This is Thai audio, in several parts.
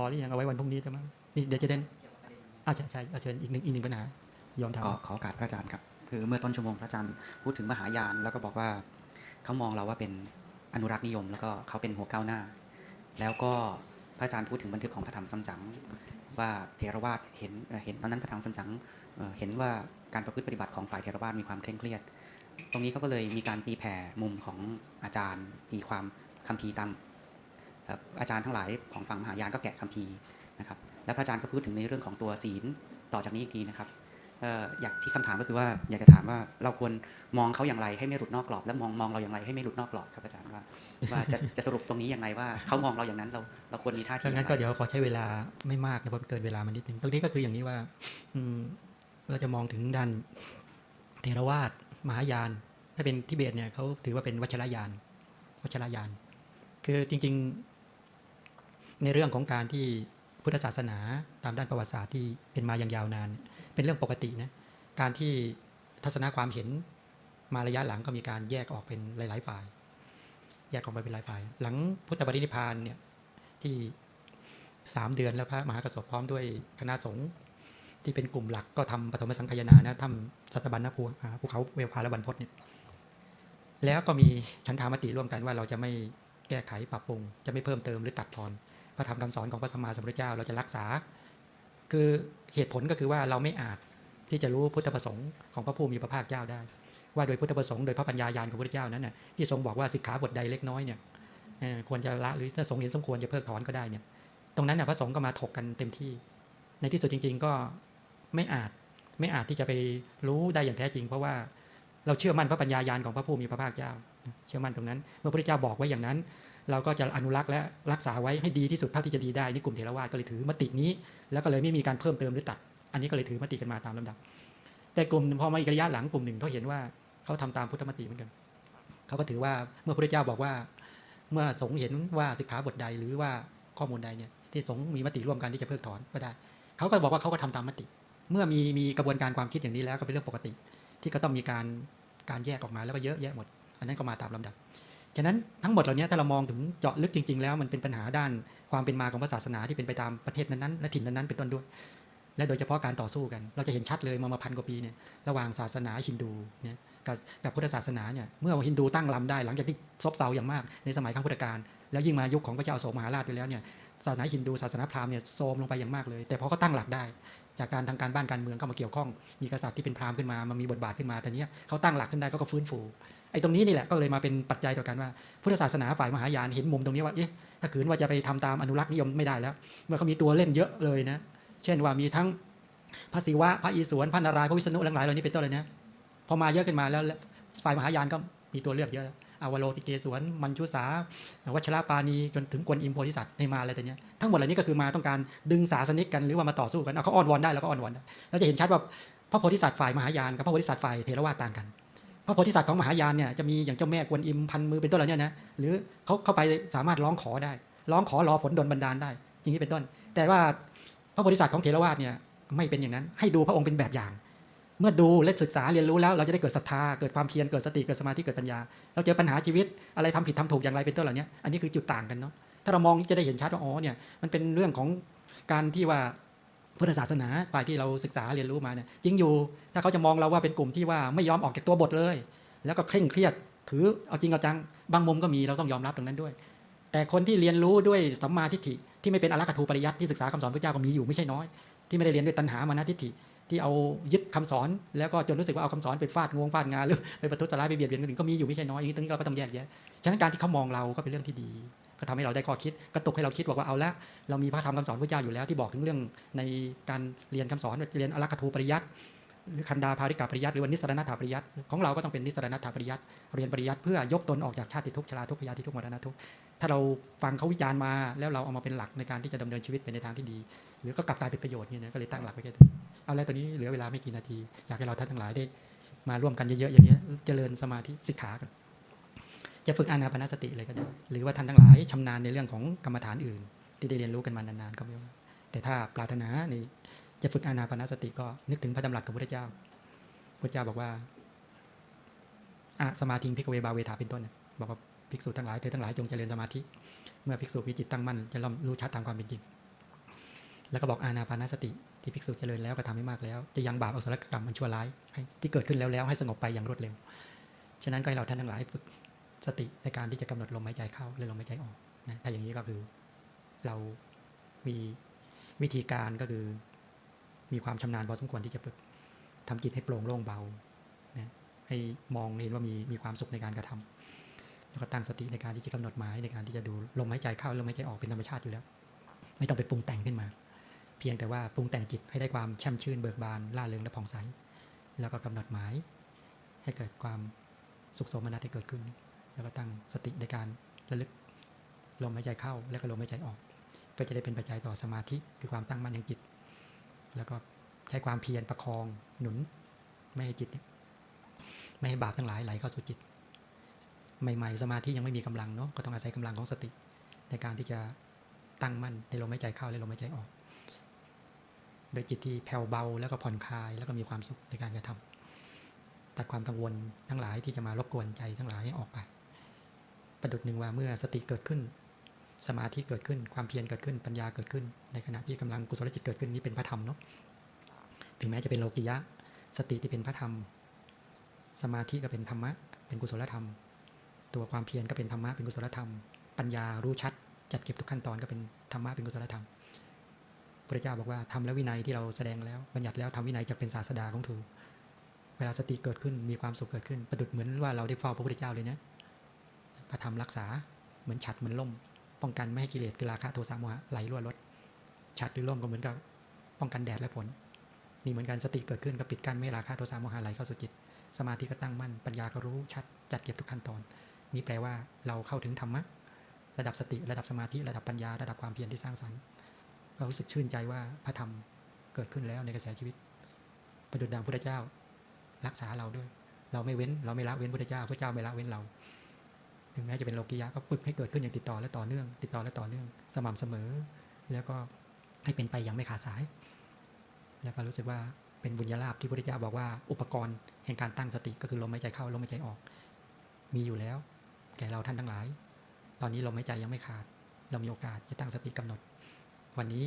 อหรือยังเอาไว้วันพรุ่งนี้จะมั้งนี่เดี๋ยวจะเด่นอาใช่ใช่เอาเชิญอีกหนึ่งอีกหนึ่งปัญหายอมถามขอขอโอกาสพระอาจารย์ครับ คือเมื่อต้นชั่วโมงพระอาจารย์พูดถึงมหายานแล้วก็บอกว่าเขามองเราว่าเป็นอนุรักษ์นิยม แล้วก็เขาเป็นหัวก้าวหน้า แล้วก็พระอาจารย์พูดถึงบันทึกของพระธรรมสัมจั๋งว่าเทรวาสเห็นเห็นตอนนั้นพระธรรมสัมจั๋งเห็นว่าการประพฤติปฏิบัติของฝ่ายเทรวาสมีความเคร่งเครียด ตรงนี้เขาก็เลยมีการตีแผ่มุมของอาจารย์ตีความคัมภีตาม ครับอาจารย์ทั้งหลายของฝั่งมหายานก็แกะคัมภีร์นะครับแล้วพระอาจารย์ก็พูดถึงในเรื่องของตัวศีลต่อจากนี้อีกทีนะครับเอ่ออยากที่คำถามก็คือว่าอยากจะถามว่าเราควรมองเขาอย่างไรให้ไม่หลุดนอกกรอบ และมองมองเราอย่างไรให้ไม่หลุดนอกกรอบครับอาจารย์ว่าว่าจะจะสรุปตรงนี้อย่างไรว่าเขามองเราอย่างนั้นเราเราควรมีท่าทีถ้างั้นอก็ย่างไรเดี๋ยวขอใช้เวลาไม่มากนะเพราะเกินเวลามานิดนึงตรงนี้ก็คืออย่างนี้ว่าอืมเราจะมองถึงด้านเทรวาสมหายาน ถ้าเป็นทิเบตเนี่ยเขาถือว่าเป็นวัชรยาน วัชรยาน คือจริง ๆ ในเรื่องของการที่พุทธศาสนาตามด้านประวัติศาสตร์ที่เป็นมาอย่างยาวนาน เป็นเรื่องปกตินะการที่ทัศนะความเห็นมาระยะหลังก็มีการแยกออกเป็นหลาย ๆ ฝ่าย แยกออกไปเป็นหลายฝ่าย หลังพุทธปรินิพานเนี่ยที่สามเดือนแล้วพระมหากระสบพร้อมด้วยคณะสงฆ์ที่เป็นกลุ่มหลักก็ทำปฐมสังคายนานะทำสัตบัญญภูภูเขาเวลพาและบรรพตเนี่ยแล้วก็มีฉันทามติร่วมกันว่าเราจะไม่แก้ไขปรับปรุง จะไม่เพิ่มเติมหรือตัดทอน พระธรรมคำสอนของพระสัมมาสัมพุทธเจ้าเราจะรักษา คือเหตุผลก็คือว่าเราไม่อาจที่จะรู้พุทธประสงค์ของพระผู้มีพระภาคเจ้าได้ ว่าโดยพุทธประสงค์โดยพระปัญญายาณของพระพุทธเจ้านั้นน่ะที่ทรงบอกว่าสิกขาบทใดเล็กน้อยเนี่ยควรจะละหรือถ้าสงเห็นสมควรจะเพิกถอนก็ได้เนี่ย ตรงนั้นน่ะพระสงฆ์ก็มาถกกันเต็มที่ ในที่สุดจริง ๆ ก็ไม่อาจไม่อาจที่จะไปรู้ได้อย่างแท้จริง เพราะว่าเราเชื่อมั่นพระปัญญายาณของพระผู้มีพระภาคเจ้า เชื่อมั่นตรงนั้น เมื่อพระพุทธเจ้าบอกไว้อย่างนั้น เราก็จะอนุรักษ์และรักษาไว้ให้ดีที่สุดเท่าที่จะดีได้นี่กลุ่มเทรวาสก็เลยถือมตินี้ แล้วก็เลยไม่มีการเพิ่มเติมหรือตัด อันนี้ก็เลยถือมติกันมาตามลำดับ แต่กลุ่มพอมาอีกระยะหลังกลุ่มหนึ่งเขาเห็นว่าเขาทำตามพุทธมติเหมือนกันเขาก็ถือว่าเมื่อพระพุทธเจ้าบอกว่า เมื่อสงเห็นว่าสิกขาบทใดหรือว่าข้อมูลใดเนี่ยที่สงมีมติร่วมกันที่จะเพิกถอนก็ได้เขาก็บอกว่าเขาก็ทำตามมติ เมื่อมีมีกระบวนการความคิดอย่างนี้แล้วก็เป็นเรื่องปกติ ที่ก็ต้องมีการการแยกออกมาแล้วก็เยอะแยะหมด อันนั้นก็มาตามลำดับ ฉะนั้นทั้งหมดเหล่านี้ถ้าเรามองถึงเจาะลึกจริง ๆ แล้วมันเป็นปัญหาด้านความเป็นมาของศาสนาที่เป็นไปตามประเทศนั้นๆและถิ่นนั้นๆเป็นต้นด้วย และโดยเฉพาะการต่อสู้กัน เราจะเห็นชัดเลยมามาพันกว่าปีเนี่ยระหว่างศาสนาฮินดูเนี่ยกับกับพุทธศาสนาเนี่ยเมื่อฮินดูตั้งลำได้หลังจากที่ซบเซาอย่างมากในสมัยครั้งพุทธกาลแล้วยิ่งมายุคของพระเจ้าอโศกมหาราชไปแล้วเนี่ย ศาสนาฮินดูศาสนาพราหมณ์เนี่ยโทมลงไปอย่างมากเลย แต่พอเขาตั้งหลักได้ จากการทางการบ้านการเมืองเข้ามาเกี่ยวข้อง มีกษัตริย์ที่เป็นพราหมณ์ขึ้นมามามีบทบาทขึ้นมาแต่เนี้ยเขาตั้งหลักขึ้นได้ก็ฟื้นฟูไอ้ตรงนี้นี่แหละก็เลยมาเป็นปัจจัยต่อการว่าพุทธศาสนาฝ่ายมหายานเห็นมุมตรงนี้ว่าเอ๊ะถ้าขืนว่าจะไปทำตามอนุรักษ์นิยมไม่ได้แล้ว เมื่อเขามีตัวเล่นเยอะเลยนะเช่นว่ามีทั้งพระศิวะพระอิศวรพระนารายณ์พระวิษณุหลายๆเหล่านี้เป็นต้นเลยนะพอมาเยอะขึ้นมาแล้วฝ่ายมหายานก็มีตัวเลือกเยอะ อาวโลติเกสวน มัญชุสาวัชรปานีจนถึงกวนอิมโพธิสัตว์ในมาอะไรแต่เนี้ยทั้งหมดเหล่านี้ก็คือมาต้องการดึงศาสนิกกันหรือว่ามาต่อสู้กันเอาเขาอ้อนวอนได้แล้วก็อ้อนวอนได้เราจะเห็นชัดว่าพระโพธิสัตว์ฝ่ายมหายานกับพระโพธิสัตว์ฝ่ายเทรวาต่างกันพระโพธิสัตว์ของมหายานเนี่ยจะมีอย่างเจ้าแม่กวนอิมพันมือเป็นต้นเหล่านี้นะหรือเขาเข้าไปสามารถร้องขอได้ ร้องขอรอผลดลบันดาลได้อย่างนี้เป็นต้น แต่ว่าพระโพธิสัตว์ของเทรวาสเนี่ยไม่เป็นอย่างนั้น ให้ดูพระองค์เป็นแบบอย่าง เมื่อดูและศึกษาเรียนรู้แล้ว เราจะได้เกิดศรัทธาเกิดความเพียรเกิดสติเกิดสมาธิเกิดปัญญา เราเจอปัญหาชีวิตอะไรทำผิดทำถูกอย่างไรเป็นต้นเหล่านี้อันนี้คือจุดต่างกันเนาะถ้าเรามองจะได้เห็นชัดว่าอ๋อเนี่ยมันเป็นเรื่องของการที่ว่าพุทธศาสนาฝ่ายที่เราศึกษาเรียนรู้มาเนี่ยจริงอยู่ ถ้าเขาจะมองเราว่าเป็นกลุ่มที่ว่าไม่ยอมออกจากตัวบทเลย แล้วก็เคร่งเครียดถือเอาจริงเอาจังบางมุมก็มีเราต้องยอมรับตรงนั้นด้วย แต่คนที่เรียนรู้ด้วยสัมมาทิฏฐิที่ไม่เป็นอรักขทูปริยัติที่ศึกษาคำสอนพระเจ้าก็มีอยู่ไม่ใช่น้อย ที่ไม่ได้เรียนด้วยตัณหามานะทิฏฐิ ที่เอายึดคำสอน แล้วก็จนรู้สึกว่าเอาคำสอนไปฟาดงวงฟาดงานหรือไปประทุษร้ายไปเบียดเบียนคนอื่นก็มีอยู่ไม่ใช่น้อยอย่างนี้ตรงนี้เราก็ต้องแยกแยะฉะนั้นการที่เขามองเราก็เป็นเรื่องที่ดีก็ทำให้เราได้ข้อคิดกระตุกให้เราคิดบอกว่าเอาละเรามีพระธรรมคำสอนพระเจ้าอยู่แล้ว ที่บอกถึงเรื่องในการเรียนคำสอนเรียนอรักขทูปริยัติหรือคันดาภาริกาปริยัติหรือว่านิสรณัตถปริยัติของเราก็ต้องเป็นนิสรณัตถปริยัติเรียนปริยัติเพื่อยกตนออกจากชาติทุกชราทุกพยาธิทุกมรณะทุกถ้าเราฟังเขาวิจารณ์มา แล้วเราเอามาเป็นหลักในการที่จะดำเนินชีวิตไปในทางที่ดี หรือก็กลับกลายเป็นประโยชน์เนี่ยนะก็เลยตั้งหลักไว้แค่นี้ เอาแล้วตอนนี้เหลือเวลาไม่กี่นาที อยากให้เราท่านทั้งหลายได้ มาร่วมกันเยอะๆอย่างนี้เจริญสมาธิสิกขากัน จะฝึกอานาปานสติเลยก็ได้ หรือว่าท่านทั้งหลายชำนาญในเรื่องของกรรมฐานอื่น ที่ได้เรียนรู้กันมานานๆก็ไม่ว่าแต่ถ้าปรารถนาในจะฝึกอานาปานสติก็นึกถึงพระดำรัสของพระพุทธเจ้าพระเจ้าบอกว่าอะสมาธิพิกเวบาเวทาเป็นต้นบอกว่าภิกษุทั้งหลายเธอทั้งหลายจงเจริญสมาธิ เมื่อภิกษุมีจิตตั้งมั่นจะรู้ชัดตามความเป็นจริง แล้วก็บอกอานาปานสติที่ภิกษุเจริญแล้วก็ทำให้มากแล้ว จะยังบาปอสุรกรรมมันชั่วร้าย ที่เกิดขึ้นแล้วแล้วให้สงบไปอย่างรวดเร็ว ฉะนั้นก็ให้เราท่านทั้งหลายฝึกสติในการที่จะกำหนดลมหายใจเข้าและลมหายใจออกนะถ้าอย่างนี้ก็คือเรามีวิธีการก็คือ มีความชำนาญพอสมควรที่จะฝึกทำจิตให้โปร่งโล่งเบานะให้มองเห็นว่ามีมีความสุขในการกระทำแล้วก็ตั้งสติในการที่จะกำหนดหมายในการที่จะดูลมหายใจเข้าลมหายใจออกเป็นธรรมชาติอยู่แล้ว ไม่ต้องไปปรุงแต่งขึ้นมา เพียงแต่ว่าปรุงแต่งจิตให้ได้ความแช่มชื่นเบิกบานล่าเริงและผ่องใส แล้วก็กำหนดหมาย ให้เกิดความสุขสมนัตให้เกิดขึ้น แล้วก็ตั้งสติในการระลึกลมหายใจเข้า และก็ลมหายใจออกก็จะได้เป็นปัจจัยต่อสมาธิคือความตั้งมั่นแห่งจิต แล้วก็ใช้ความเพียรประคองหนุน ไม่ให้จิต ไม่ให้บาปทั้งหลายไหลเข้าสู่จิต ใหม่ๆ สมาธิยังไม่มีกำลังเนาะก็ต้องอาศัยกำลังของสติ ในการที่จะตั้งมั่นในลมหายใจเข้าและลมหายใจออก โดยจิตที่แผ่วเบาแล้วก็ผ่อนคลาย แล้วก็มีความสุขในการกระทำตัดความกังวลทั้งหลายที่จะมารบกวนใจทั้งหลายให้ออกไป ประดุดหนึ่งว่าเมื่อสติเกิดขึ้น สมาธิเกิดขึ้น ความเพียรเกิดขึ้น ปัญญาเกิดขึ้น ในขณะที่กำลังกุศลจิตเกิดขึ้นนี่เป็นพระธรรมเนาะ ถึงแม้จะเป็นโลกิยะ สติที่เป็นพระธรรม สมาธิก็เป็นธรรมะ เป็นกุศลธรรม ตัวความเพียรก็เป็นธรรมะ เป็นกุศลธรรม ปัญญารู้ชัด จัดเก็บทุกขั้นตอนก็เป็นธรรมะ เป็นกุศลธรรม พระเจ้าบอกว่าทำและวินัยที่เราแสดงแล้วบัญญัติแล้วทำวินัยจะเป็นศาสดาของเธอเวลาสติเกิดขึ้นมีความสุขเกิดขึ้น ประดุดเหมือนว่าเราได้เฝ้าพระพุทธเจ้าเลยนะพระธรรมรักษาเหมือนฉัดเหมือนล่ม ป้องกันไม่ให้กิเลสคือราคะโทสะโมหะไหลรั่วลดฉัดหรือล่มก็เหมือนกับป้องกันแดดและฝนนี่เหมือนกันสติเกิดขึ้นก็ปิดกั้นไม่ราคะโทสะโมหะไหลเข้าสู่จิต สมาธิก็ตั้งมั่นปัญญาก็รู้ชัดจัดเก็บทุกขั้นตอนนี่แปลว่าเราเข้าถึงธรรมะระดับสติระดับสมาธิระดับปัญญาระดับความเพียรที่สร้างสรรค์ ก็รู้สึกชื่นใจว่าพระธรรมเกิดขึ้นแล้วในกระแสชีวิต ประดุจดังพุทธเจ้า รักษาเราด้วย เราไม่เว้น เราไม่ละเว้นพุทธเจ้าพระเจ้าไม่ละเว้นเรา ถึงแม้จะเป็นโลกิยะก็ฝึกให้เกิดขึ้นอย่างติดต่อและต่อเนื่อง ติดต่อและต่อเนื่อง สม่ำเสมอ แล้วก็ให้เป็นไปอย่างไม่ขาดสาย แล้วก็รู้สึกว่าเป็นบุญญาลาภที่พุทธเจ้าบอกว่าอุปกรณ์แห่งการตั้งสติก็คือลมหายใจเข้าลมหายใจออก มีอยู่แล้ว แก่เราท่านทั้งหลาย ตอนนี้ลมหายใจยังไม่ขาด เรามีโอกาสจะตั้งสติกำหนด วันนี้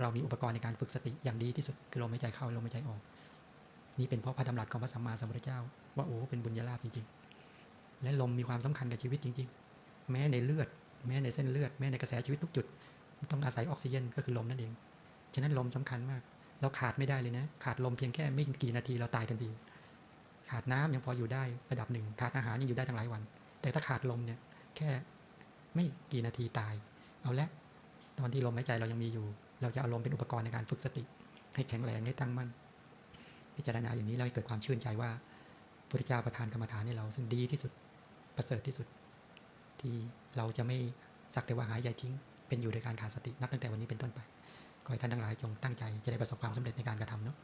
เรามีอุปกรณ์ในการฝึกสติอย่างดีที่สุดคือลมหายใจเข้าลมหายใจออก นี่เป็นเพราะพระดำรัสของพระสัมมาสัมพุทธเจ้า ว่าโอ้เป็นบุญญาลาภจริง ๆ และลมมีความสำคัญกับชีวิตจริง ๆ แม้ในเลือด แม้ในเส้นเลือด แม้ในกระแสชีวิตทุกจุด ต้องอาศัยออกซิเจนก็คือลมนั่นเอง ฉะนั้นลมสำคัญมาก เราขาดไม่ได้เลยนะ ขาดลมเพียงแค่ไม่กี่นาทีเราตายทันที ขาดน้ำยังพออยู่ได้ระดับหนึ่ง ขาดอาหารยังอยู่ได้ตั้งหลายวัน แต่ถ้าขาดลมเนี่ยแค่ไม่กี่นาทีตาย เอาละ ตอนที่ลมหายใจเรายังมีอยู่ เราจะเอาลมเป็นอุปกรณ์ในการฝึกสติ ให้แข็งแรงให้ตั้งมั่น พิจารณาอย่างนี้เราเกิดความชื่นใจว่าพระพุทธเจ้าประทานกรรมฐานให้เราซึ่งดีที่สุดประเสริฐที่สุด ที่เราจะไม่สักแต่ว่าหายใจทิ้ง เป็นอยู่โดยการขาดสตินับตั้งแต่วันนี้เป็นต้นไปขอให้ท่านทั้งหลายจงตั้งใจจะได้ประสบความสำเร็จในการกระทำเนาะ